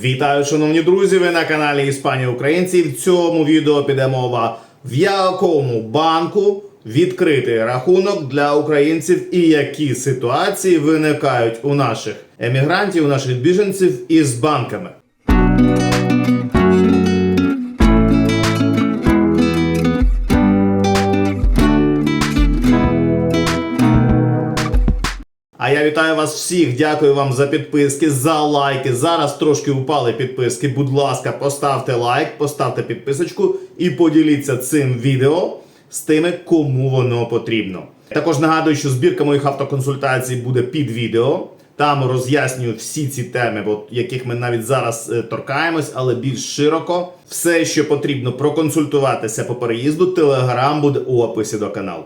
Вітаю, шановні друзі! Ви на каналі Іспанія Українці. В цьому відео піде мова, в якому банку відкрити рахунок для українців і які ситуації виникають у наших емігрантів, у наших біженців із банками. А я вітаю вас всіх. Дякую вам за підписки, за лайки. Зараз трошки упали підписки. Будь ласка, поставте лайк, поставте підписочку і поділіться цим відео з тими, кому воно потрібно. Також нагадую, що збірка моїх автоконсультацій буде під відео. Там роз'яснюю всі ці теми, от, яких ми навіть зараз е, торкаємось, але більш широко. Все, що потрібно проконсультуватися по переїзду, телеграм буде у описі до каналу.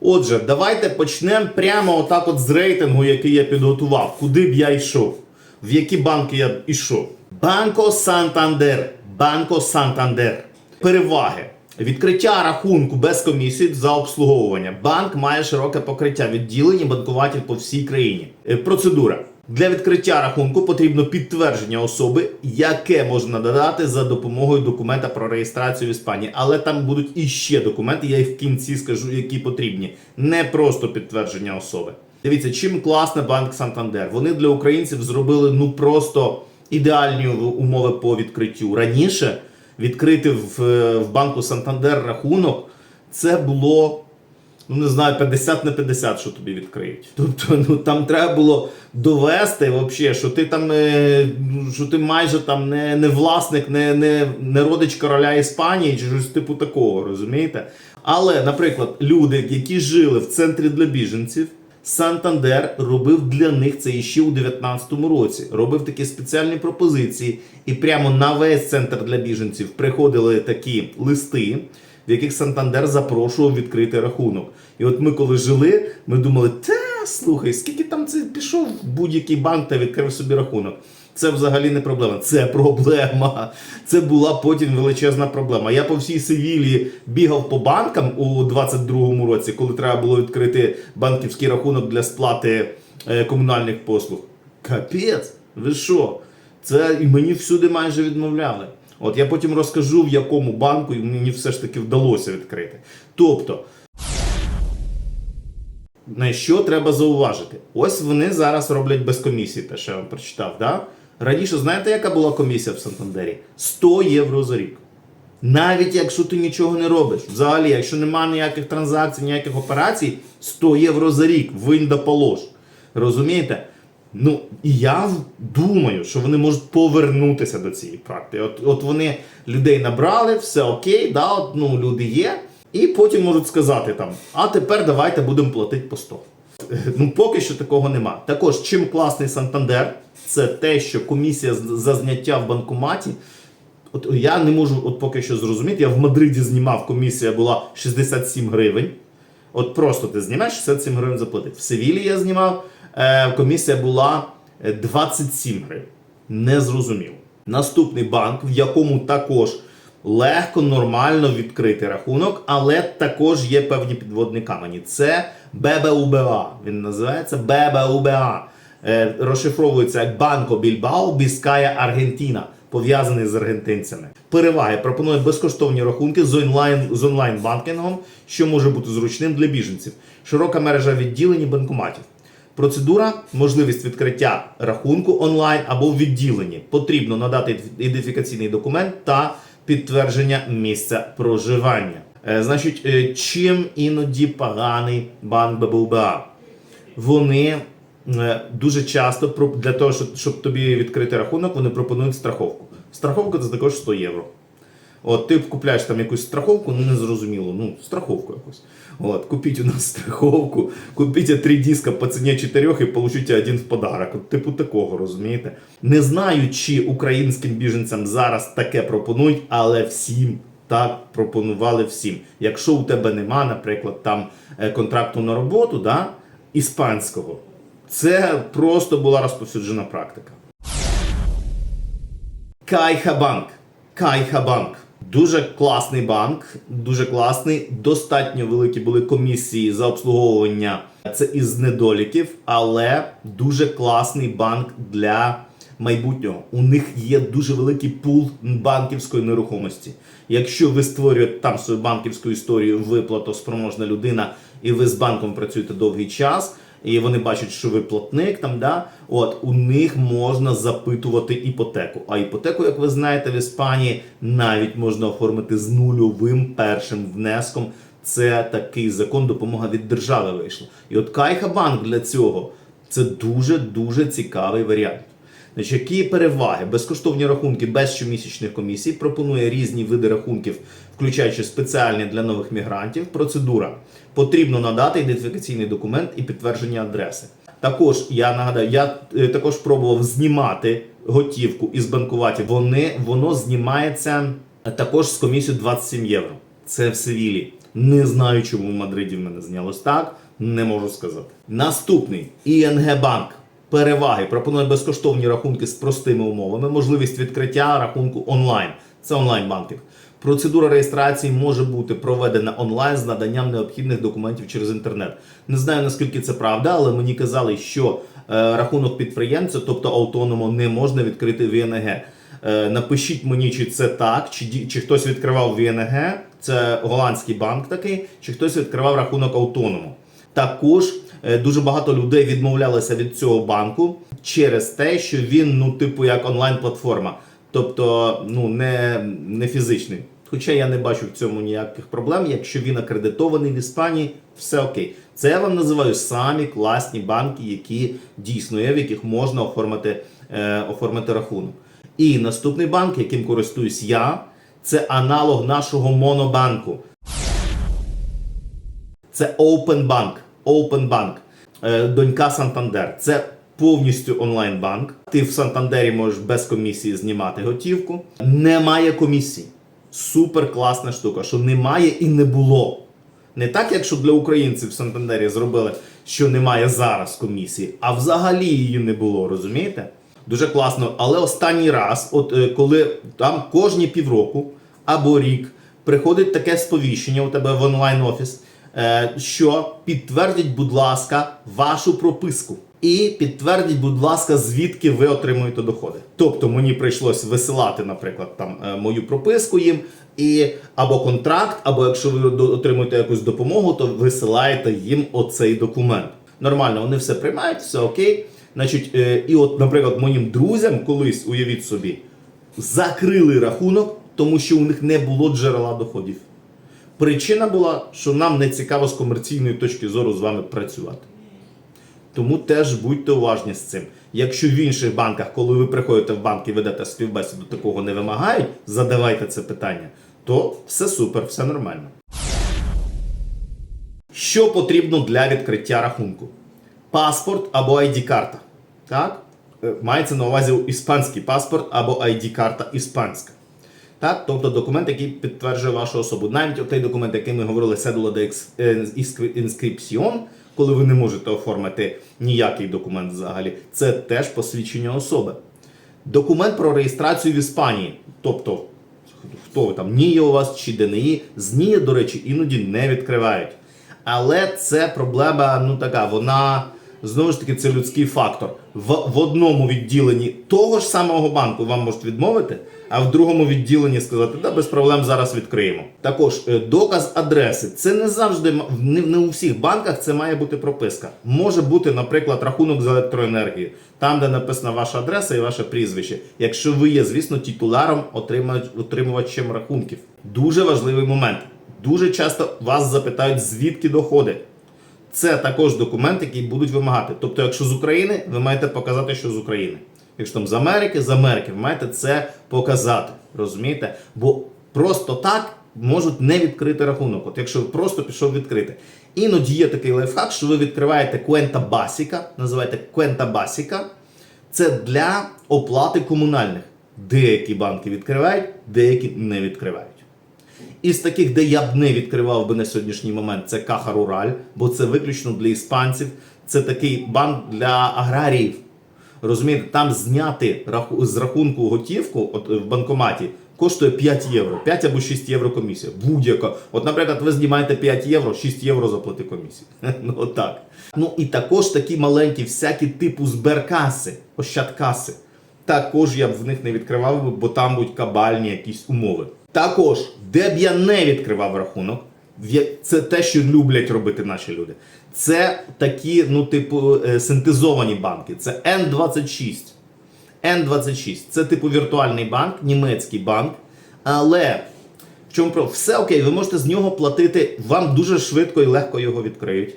Отже, давайте почнемо прямо отак от з рейтингу, який я підготував. Куди б я йшов? В які банки я б йшов. Банко Сантандер. Банко Сантандер. Переваги. Відкриття рахунку без комісії за обслуговування. Банк має широке покриття відділень і банкуватів по всій країні. Е, Процедура. Для відкриття рахунку потрібно підтвердження особи, яке можна надати за допомогою документа про реєстрацію в Іспанії. Але там будуть іще документи, я їх в кінці скажу, які потрібні. Не просто підтвердження особи. Дивіться, чим класний банк Сантандер. Вони для українців зробили ну просто ідеальні умови по відкриттю. Раніше відкрити в, е, в банку Сантандер рахунок це було ну не знаю, 50 на 50, що тобі відкриють. Тобто, ну там треба було довести, вообще, що ти там е, що ти майже там не, не власник, не, не, не родич короля Іспанії, чи щось типу такого, розумієте? Але, наприклад, люди, які жили в центрі для біженців. Сантандер робив для них це іще у 19-му році. Робив такі спеціальні пропозиції, і прямо на весь центр для біженців приходили такі листи, в яких Сантандер запрошував відкрити рахунок. І от ми, коли жили, ми думали, та слухай, скільки там це пішов в будь-який банк та відкрив собі рахунок. Це взагалі не проблема. Це проблема. Це була потім величезна проблема. Я по всій Севілії бігав по банкам у 22-му році, коли треба було відкрити банківський рахунок для сплати е, комунальних послуг. Капець, ви що? Це і мені всюди майже відмовляли. От я потім розкажу, в якому банку і мені все ж таки вдалося відкрити. Тобто. На що треба зауважити? Ось вони зараз роблять без комісії, те, що я вам прочитав. Да? Раніше, знаєте, яка була комісія в Сантандері? 100 євро за рік. Навіть якщо ти нічого не робиш. Взагалі, якщо немає ніяких транзакцій, ніяких операцій, 100 євро за рік, винь да полож. Розумієте? Ну, і я думаю, що вони можуть повернутися до цієї практики. От, от вони людей набрали, все окей, да, от, ну, люди є. І потім можуть сказати там, а тепер давайте будемо платити по 100. Ну, поки що такого нема. Також, чим класний Сантандер, це те, що комісія за зняття в банкоматі. От я не можу от поки що зрозуміти. Я в Мадриді знімав, комісія була 67 гривень. От просто ти знімаєш 67 гривень заплатити. В Севілі я знімав, комісія була е, 27 гривень. Незрозуміло. Наступний банк, в якому також легко, нормально відкрити рахунок, але також є певні підводні камені. Це ББУБА. Він називається ББУБА. Е, розшифровується як Банко Більбао Біская Аргентіна, пов'язаний з аргентинцями. Переваги пропонує безкоштовні рахунки з онлайн з онлайн банкінгом, що може бути зручним для біженців. Широка мережа відділень і банкоматів. Процедура можливість відкриття рахунку онлайн або в відділенні. Потрібно надати ідентифікаційний документ та підтвердження місця проживання. Е, значить, е, чим іноді поганий банк ББУБА? Вони е, дуже часто для того, щоб тобі відкрити рахунок, вони пропонують страховку. Страховка це також 100 євро. От ти купляєш там якусь страховку, ну незрозуміло, ну страховку якусь. От, купіть у нас страховку, купіть три диска по ціні 4 і получите один в подарок. От, типу такого, розумієте? Не знаю, чи українським біженцям зараз таке пропонують, але всім так пропонували всім. Якщо у тебе нема, наприклад, там е, контракту на роботу, да, іспанського, це просто була розповсюджена практика. Кайхабанк. Кайхабанк. Дуже класний банк, дуже класний. Достатньо великі були комісії за обслуговування. Це із недоліків, але дуже класний банк для майбутнього. У них є дуже великий пул банківської нерухомості. Якщо ви створюєте там свою банківську історію, ви платоспроможна людина, і ви з банком працюєте довгий час. І вони бачать, що ви платник там, да, от у них можна запитувати іпотеку. А іпотеку, як ви знаєте, в Іспанії навіть можна оформити з нульовим першим внеском. Це такий закон, допомога від держави вийшла. І от Кайха Банк для цього це дуже дуже цікавий варіант. Значить, які переваги? Безкоштовні рахунки без щомісячних комісій, пропонує різні види рахунків, включаючи спеціальні для нових мігрантів. Процедура потрібно надати ідентифікаційний документ і підтвердження адреси. Також я нагадаю, я е, також пробував знімати готівку із банкуваті. Вони воно знімається також з комісією 27 євро. Це в Севілі. Не знаю, чому в Мадриді в мене знялось так. Не можу сказати. Наступний ING банк. Переваги пропонує безкоштовні рахунки з простими умовами, можливість відкриття рахунку онлайн. Це онлайн-банкінг. Процедура реєстрації може бути проведена онлайн з наданням необхідних документів через інтернет. Не знаю наскільки це правда, але мені казали, що е, рахунок підприємця, тобто автономо, не можна відкрити в ІНГ. Е, напишіть мені, чи це так, чи, чи хтось відкривав в ІНГ, це голландський банк такий, чи хтось відкривав рахунок автоному. Також дуже багато людей відмовлялися від цього банку через те, що він, ну, типу, як онлайн-платформа, тобто ну, не, не фізичний. Хоча я не бачу в цьому ніяких проблем. Якщо він акредитований в Іспанії, все окей. Це я вам називаю самі класні банки, які дійсно є, в яких можна оформити, е, оформити рахунок. І наступний банк, яким користуюсь я, це аналог нашого монобанку. Це Open Bank. Open Bank. Е, Донька Сантандер. Це повністю онлайн-банк. Ти в Сантандері можеш без комісії знімати готівку. Немає комісій. Супер класна штука, що немає і не було. Не так, якщо для українців в Сантандері зробили, що немає зараз комісії, а взагалі її не було, розумієте? Дуже класно. Але останній раз, от е, коли там кожні півроку або рік приходить таке сповіщення у тебе в онлайн-офіс, що підтвердіть, будь ласка, вашу прописку. І підтвердіть, будь ласка, звідки ви отримуєте доходи. Тобто мені прийшлось висилати, наприклад, там е, мою прописку їм, і або контракт, або якщо ви отримуєте якусь допомогу, то висилаєте їм оцей документ. Нормально, вони все приймають, все окей. Значить, е, і от, наприклад, моїм друзям колись, уявіть собі, закрили рахунок, тому що у них не було джерела доходів. Причина була, що нам не цікаво з комерційної точки зору з вами працювати. Тому теж будьте уважні з цим. Якщо в інших банках, коли ви приходите в банк і ведете співбесіду, такого не вимагають, задавайте це питання, то все супер, все нормально. Що потрібно для відкриття рахунку? Паспорт або ID-карта. Так? Е, Мається на увазі іспанський паспорт або ID-карта іспанська. Так? Тобто документ, який підтверджує вашу особу. Навіть той документ, який ми говорили, Cédula de ex- е, inscri- inscripción, коли ви не можете оформити ніякий документ взагалі, це теж посвідчення особи. Документ про реєстрацію в Іспанії. Тобто, хто ви там, НІЄ у вас чи ДНІ, з НІЄ, до речі, іноді не відкривають. Але це проблема, ну така, вона знову ж таки це людський фактор. В, в одному відділенні того ж самого банку вам можуть відмовити, а в другому відділенні сказати, да, без проблем зараз відкриємо. Також е, доказ адреси. Це не завжди не, не у всіх банках це має бути прописка. Може бути, наприклад, рахунок з електроенергії, там, де написана ваша адреса і ваше прізвище. Якщо ви є, звісно, отримають- отримувачем рахунків. Дуже важливий момент. Дуже часто вас запитають, звідки доходи. Це також документ, який будуть вимагати. Тобто, якщо з України, ви маєте показати, що з України. Якщо там з Америки, з Америки, ви маєте це показати. Розумієте? Бо просто так можуть не відкрити рахунок. От якщо ви просто пішов відкрити. Іноді є такий лайфхак, що ви відкриваєте Квента Басіка, називаєте Квента Басіка. Це для оплати комунальних. Деякі банки відкривають, деякі не відкривають. Із таких, де я б не відкривав би на сьогоднішній момент, це Каха Рураль, бо це виключно для іспанців. Це такий банк для аграріїв. Розумієте, там зняти з рахунку готівку от, в банкоматі коштує 5 євро, 5 або 6 євро комісія. Будь-яка. От, наприклад, ви знімаєте 5 євро, 6 євро заплати комісії. Ну отак. Ну і також такі маленькі, всякі типу зберкаси, ощадкаси. також я б в них не відкривав, бо там будуть кабальні якісь умови. Також, де б я не відкривав рахунок, це те, що люблять робити наші люди. Це такі, ну, типу, е, синтезовані банки. Це N26. N26 це типу віртуальний банк, німецький банк. Але в чому про все окей, ви можете з нього платити, вам дуже швидко і легко його відкриють.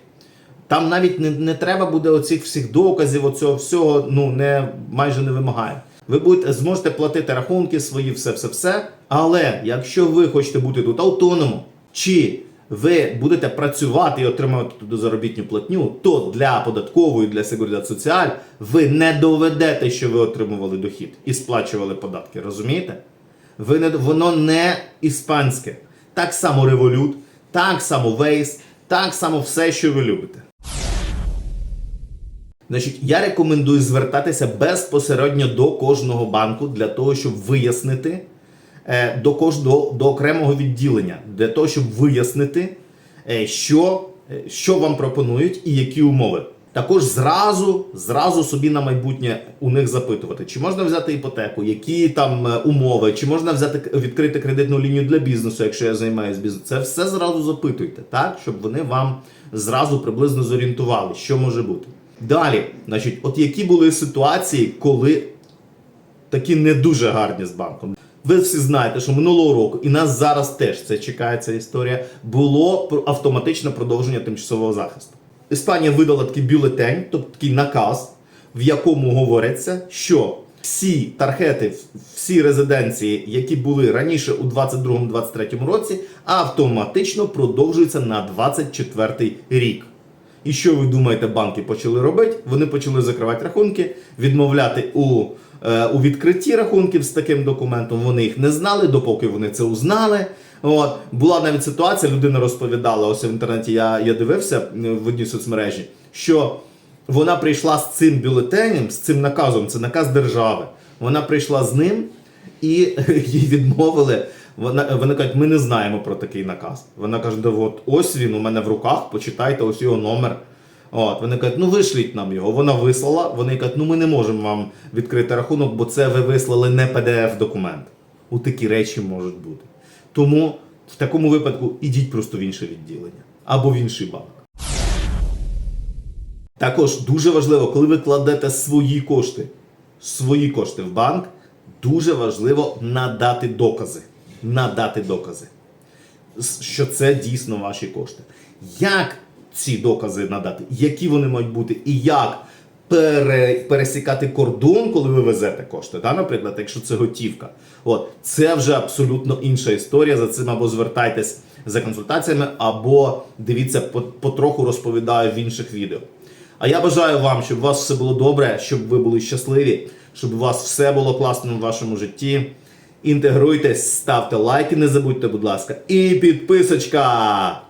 Там навіть не, не треба буде оцих всіх доказів, оцього всього ну не майже не вимагає. Ви будете зможете платити рахунки свої, все, все, все. Але якщо ви хочете бути тут автономом, чи ви будете працювати і отримувати туди заробітну платню, то для податкової, для Seguridad Соціаль ви не доведете, що ви отримували дохід і сплачували податки. Розумієте? Ви не, воно не іспанське. Так само револют, так само вейс, так само все, що ви любите. Значить, я рекомендую звертатися безпосередньо до кожного банку для того, щоб вияснити е, до, кож, до, окремого відділення, для того, щоб вияснити, е, що, е, що вам пропонують і які умови. Також зразу, зразу собі на майбутнє у них запитувати, чи можна взяти іпотеку, які там умови, чи можна взяти відкрити кредитну лінію для бізнесу, якщо я займаюся бізнесом. Це все зразу запитуйте, так, щоб вони вам зразу приблизно зорієнтували, що може бути. Далі, значить, от які були ситуації, коли такі не дуже гарні з банком. Ви всі знаєте, що минулого року, і нас зараз теж це чекає ця історія, було автоматичне продовження тимчасового захисту. Іспанія видала такий бюлетень, тобто такий наказ, в якому говориться, що всі тархети, всі резиденції, які були раніше у 22-23 році, автоматично продовжуються на 24 рік. І що ви думаєте, банки почали робити? Вони почали закривати рахунки, відмовляти у, е, у відкритті рахунків з таким документом. Вони їх не знали, допоки вони це узнали. От була навіть ситуація, людина розповідала ось в інтернеті. Я, я дивився е, в одній соцмережі, що вона прийшла з цим бюлетенем, з цим наказом, це наказ держави. Вона прийшла з ним і їй відмовили. Вона, вони кажуть, ми не знаємо про такий наказ. Вона каже, да от ось він у мене в руках, почитайте ось його номер. От, вони кажуть, ну вишліть нам його. Вона вислала. Вони кажуть, ну ми не можемо вам відкрити рахунок, бо це ви вислали не pdf документ. У такі речі можуть бути. Тому в такому випадку ідіть просто в інше відділення або в інший банк. Також дуже важливо, коли ви кладете свої кошти, свої кошти в банк, дуже важливо надати докази. Надати докази, що це дійсно ваші кошти. Як ці докази надати, які вони мають бути, і як пере, пересікати кордон, коли ви везете кошти, да, наприклад, якщо це готівка. От, це вже абсолютно інша історія. За цим або звертайтесь за консультаціями, або дивіться, по- потроху розповідаю в інших відео. А я бажаю вам, щоб у вас все було добре, щоб ви були щасливі, щоб у вас все було класно в вашому житті. Інтегруйтесь, ставте лайки, не забудьте, будь ласка, і підписочка!